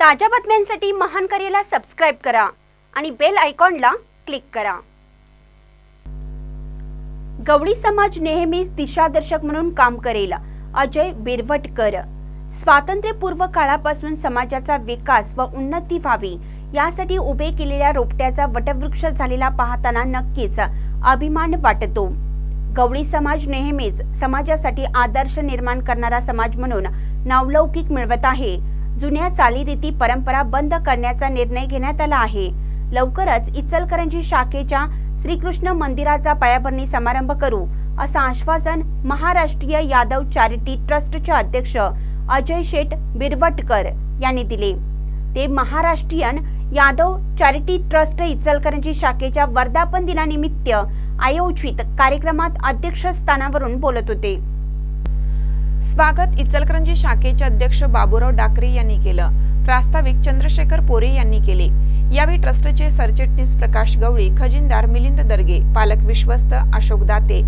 ताज्या बातम्यांसाठी महान करेला सबस्क्राईब करा आणि बेल आयकॉनला क्लिक करा. गवळी समाज नेहमीच दिशादर्शक म्हणून काम करेल अजय बिरवटकर. स्वातंत्र्यपूर्व काळापासून समाजाचा विकास व उन्नती व्हावी यासाठी उभे केलेल्या रोपट्याचा वटवृक्ष झालेला पाहताना नक्कीच अभिमान वाटतो. गवळी समाज नेहमीच समाजासाठी आदर्श निर्माण करणारा समाज म्हणून नावलौकिक मिळवत आहे. जुन्या चालीरीती परंपरा बंद करण्याचा निर्णय घेण्यात आला आहे. लवकरच इचलकरंजी शाखेच्या श्रीकृष्ण मंदिराचा पायाभरणी समारंभ करू असं आश्वासन महाराष्ट्रीय यादव चॅरिटी ट्रस्टचे अध्यक्ष अजय शेठ बिरवटकर यांनी दिले. ते महाराष्ट्रीयन यादव चॅरिटी ट्रस्ट इचलकरंजी शाखेच्या वर्धापन दिनानिमित्त आयोजित कार्यक्रमात अध्यक्षस्थानावरून बोलत होते. स्वागत इचलकरंजी शाखेचे अध्यक्ष बाबूराव डाकरे यांनी केलं. प्रास्ताविक चंद्रशेखर पोरे यांनी केले. यावेळी ट्रस्टचे सरचिटणीस प्रकाश गवळी खजिनदार मिलिंद दर्गे पालक विश्वस्त अशोक दाते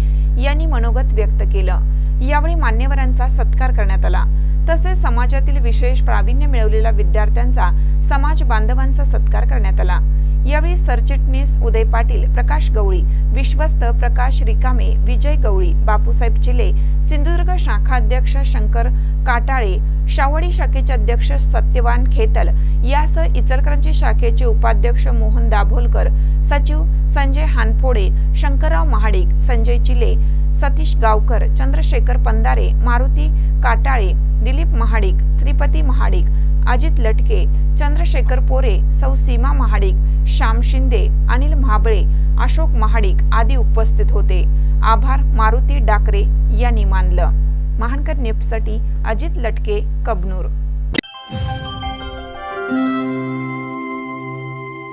यांनी मनोगत व्यक्त केलं. यावेळी मान्यवरांचा सत्कार करण्यात आला. तसेच समाजातील विशेष प्रावीण्य मिळवलेल्या विद्यार्थ्यांचा समाज बांधवांचा सत्कार करण्यात आला. यावेळी सरचिटणीस उदय पाटील प्रकाश गवळी विश्वस्त प्रकाश रिकामे विजय गवळी बापूसाहेब चिले सिंधुदुर्ग शाखाध्यक्ष शंकर काटाळे शावडी शाखेचे अध्यक्ष सत्यवान खेतल यासह इचलकरंजी शाखेचे उपाध्यक्ष मोहन दाभोलकर सचिव संजय हानफोडे शंकरराव महाडिक संजय चिले सतीश गावकर चंद्रशेखर पंदारे मारुती काटाळे दिलीप महाडिक श्रीपती महाडिक अजित लटके चंद्रशेखर पोरे सौ सीमा महाडिक श्याम शिंदे अनिल म्हाबळे अशोक महाडिक आदी उपस्थित होते. आभार मारुती डाकरे यांनी मानलं. महानकर न्यूजसाठी अजित लटके कबनूर.